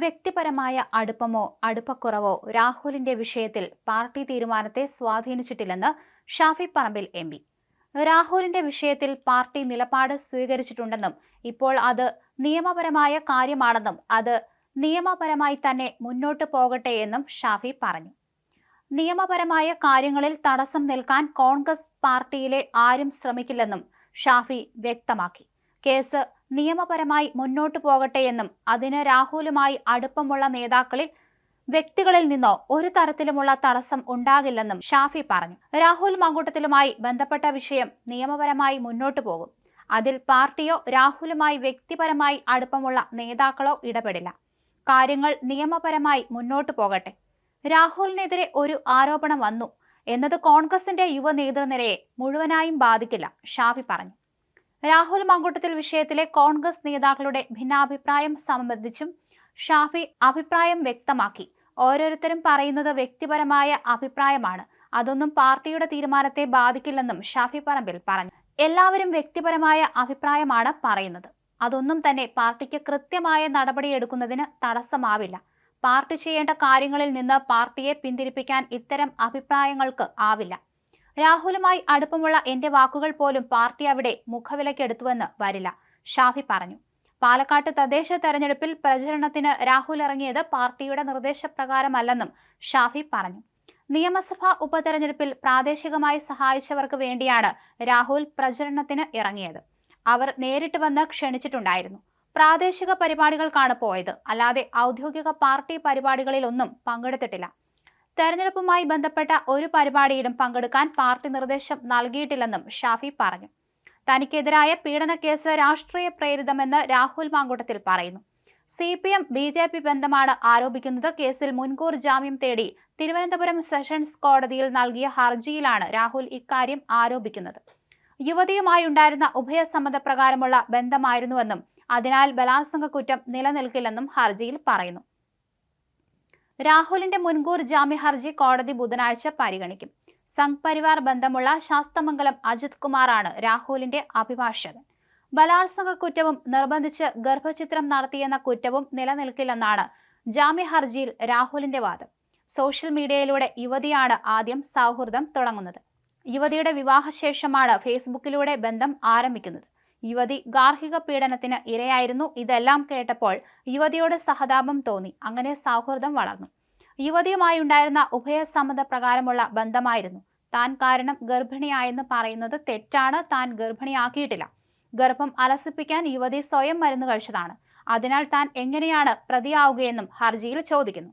വ്യക്തിപരമായ അടുപ്പമോ അടുപ്പക്കുറവോ രാഹുലിന്റെ വിഷയത്തിൽ പാർട്ടി തീരുമാനത്തെ സ്വാധീനിച്ചിട്ടില്ലെന്ന് ഷാഫി പറമ്പിൽ എം പി. രാഹുലിന്റെ വിഷയത്തിൽ പാർട്ടി നിലപാട് സ്വീകരിച്ചിട്ടുണ്ടെന്നും ഇപ്പോൾ അത് നിയമപരമായ കാര്യമാണെന്നും അത് നിയമപരമായി തന്നെ മുന്നോട്ട് പോകട്ടെ എന്നും ഷാഫി പറഞ്ഞു. നിയമപരമായ കാര്യങ്ങളിൽ തടസ്സം നിൽക്കാൻ കോൺഗ്രസ് പാർട്ടിയിലെ ആരും ശ്രമിക്കില്ലെന്നും ഷാഫി വ്യക്തമാക്കി. കേസ് നിയമപരമായി മുന്നോട്ടു പോകട്ടെ എന്നും അതിന് രാഹുലുമായി അടുപ്പമുള്ള നേതാക്കളിൽ വ്യക്തികളിൽ നിന്നോ ഒരു തരത്തിലുമുള്ള തടസ്സം ഉണ്ടാകില്ലെന്നും ഷാഫി പറഞ്ഞു. രാഹുൽ മങ്കൂട്ടത്തിലുമായി ബന്ധപ്പെട്ട വിഷയം നിയമപരമായി മുന്നോട്ടു പോകും. അതിൽ പാർട്ടിയോ രാഹുലുമായി വ്യക്തിപരമായി അടുപ്പമുള്ള നേതാക്കളോ ഇടപെടില്ല. കാര്യങ്ങൾ നിയമപരമായി മുന്നോട്ടു പോകട്ടെ. രാഹുലിനെതിരെ ഒരു ആരോപണം വന്നു. എന്നത് കോൺഗ്രസിന്റെ യുവ നേതൃനിരയെ മുഴുവനായും ബാധിക്കില്ല ഷാഫി പറഞ്ഞു. രാഹുൽ മങ്കൂട്ടത്തിൽ വിഷയത്തിലെ കോൺഗ്രസ് നേതാക്കളുടെ ഭിന്നാഭിപ്രായം സംബന്ധിച്ചും ഷാഫി അഭിപ്രായം വ്യക്തമാക്കി. ഓരോരുത്തരും പറയുന്നത് വ്യക്തിപരമായ അഭിപ്രായമാണ്. അതൊന്നും പാർട്ടിയുടെ തീരുമാനത്തെ ബാധിക്കില്ലെന്നും ഷാഫി പറമ്പിൽ പറഞ്ഞു. എല്ലാവരും വ്യക്തിപരമായ അഭിപ്രായമാണ് പറയുന്നത്. അതൊന്നും തന്നെ പാർട്ടിക്ക് കൃത്യമായ നടപടിയെടുക്കുന്നതിന് തടസ്സമാവില്ല. പാർട്ടി ചെയ്യേണ്ട കാര്യങ്ങളിൽ നിന്ന് പാർട്ടിയെ പിന്തിരിപ്പിക്കാൻ ഇത്തരം അഭിപ്രായങ്ങൾക്ക് ആവില്ല. രാഹുലുമായി അടുപ്പമുള്ള എന്റെ വാക്കുകൾ പോലും പാർട്ടി അവിടെ മുഖവിലക്കെടുത്തുവെന്ന് വരില്ല. ഷാഫി പറഞ്ഞു. പാലക്കാട്ട് തദ്ദേശ തെരഞ്ഞെടുപ്പിൽ പ്രചരണത്തിന് രാഹുൽ ഇറങ്ങിയത് പാർട്ടിയുടെ നിർദ്ദേശപ്രകാരമല്ലെന്നും ഷാഫി പറഞ്ഞു. നിയമസഭാ ഉപതെരഞ്ഞെടുപ്പിൽ പ്രാദേശികമായി സഹായിച്ചവർക്ക് വേണ്ടിയാണ് രാഹുൽ പ്രചരണത്തിന് ഇറങ്ങിയത്. അവർ നേരിട്ട് വന്ന് ക്ഷണിച്ചിട്ടുണ്ടായിരുന്നു. പ്രാദേശിക പരിപാടികൾക്കാണ് പോയത്. അല്ലാതെ ഔദ്യോഗിക പാർട്ടി പരിപാടികളിലൊന്നും പങ്കെടുത്തിട്ടില്ല. തെരഞ്ഞെടുപ്പുമായി ബന്ധപ്പെട്ട ഒരു പരിപാടിയിലും പങ്കെടുക്കാൻ പാർട്ടി നിർദ്ദേശം നൽകിയിട്ടില്ലെന്നും ഷാഫി പറഞ്ഞു. തനിക്കെതിരായ കേസ് രാഷ്ട്രീയ പ്രേരിതമെന്ന് രാഹുൽ മാങ്കൂട്ടത്തിൽ പറയുന്നു. C P M B J P ബന്ധമാണ് ആരോപിക്കുന്നത്. കേസിൽ മുൻകൂർ ജാമ്യം തേടി തിരുവനന്തപുരം സെഷൻസ് കോടതിയിൽ നൽകിയ ഹർജിയിലാണ് രാഹുൽ ഇക്കാര്യം ആരോപിക്കുന്നത്. യുവതിയുമായി ഉണ്ടായിരുന്ന ഉഭയസമ്മത പ്രകാരമുള്ള ബന്ധമായിരുന്നുവെന്നും അതിനാൽ ബലാത്സംഗ കുറ്റം നിലനിൽക്കില്ലെന്നും ഹർജിയിൽ പറയുന്നു. രാഹുലിന്റെ മുൻകൂർ ജാമ്യ ഹർജി കോടതി ബുധനാഴ്ച പരിഗണിക്കും. സംഘ് പരിവാർ ബന്ധമുള്ള ശാസ്തമംഗലം അജിത് കുമാറാണ് രാഹുലിന്റെ അഭിഭാഷകൻ. ബലാത്സംഗ കുറ്റവും നിർബന്ധിച്ച് ഗർഭചിത്രം നടത്തിയെന്ന കുറ്റവും നിലനിൽക്കില്ലെന്നാണ് ജാമ്യ ഹർജിയിൽ രാഹുലിന്റെ വാദം. സോഷ്യൽ മീഡിയയിലൂടെ യുവതിയാണ് ആദ്യം സൗഹൃദം തുടങ്ങുന്നത്. യുവതിയുടെ വിവാഹശേഷമാണ് ഫേസ്ബുക്കിലൂടെ ബന്ധം ആരംഭിക്കുന്നത്. യുവതി ഗാർഹിക പീഡനത്തിന് ഇരയായിരുന്നു. ഇതെല്ലാം കേട്ടപ്പോൾ യുവതിയോട് സഹതാപം തോന്നി. അങ്ങനെ സൗഹൃദം വളർന്നു. യുവതിയുമായി ഉണ്ടായിരുന്ന ഉഭയസമ്മത പ്രകാരമുള്ള ബന്ധമായിരുന്നു. താൻ കാരണം ഗർഭിണിയായെന്ന് പറയുന്നത് തെറ്റാണ്. താൻ ഗർഭിണിയാക്കിയിട്ടില്ല. ഗർഭം അലസിപ്പിക്കാൻ യുവതി സ്വയം മരുന്ന് കഴിച്ചതാണ്. അതിനാൽ താൻ എങ്ങനെയാണ് പ്രതിയാവുകയെന്നും ഹർജിയിൽ ചോദിക്കുന്നു.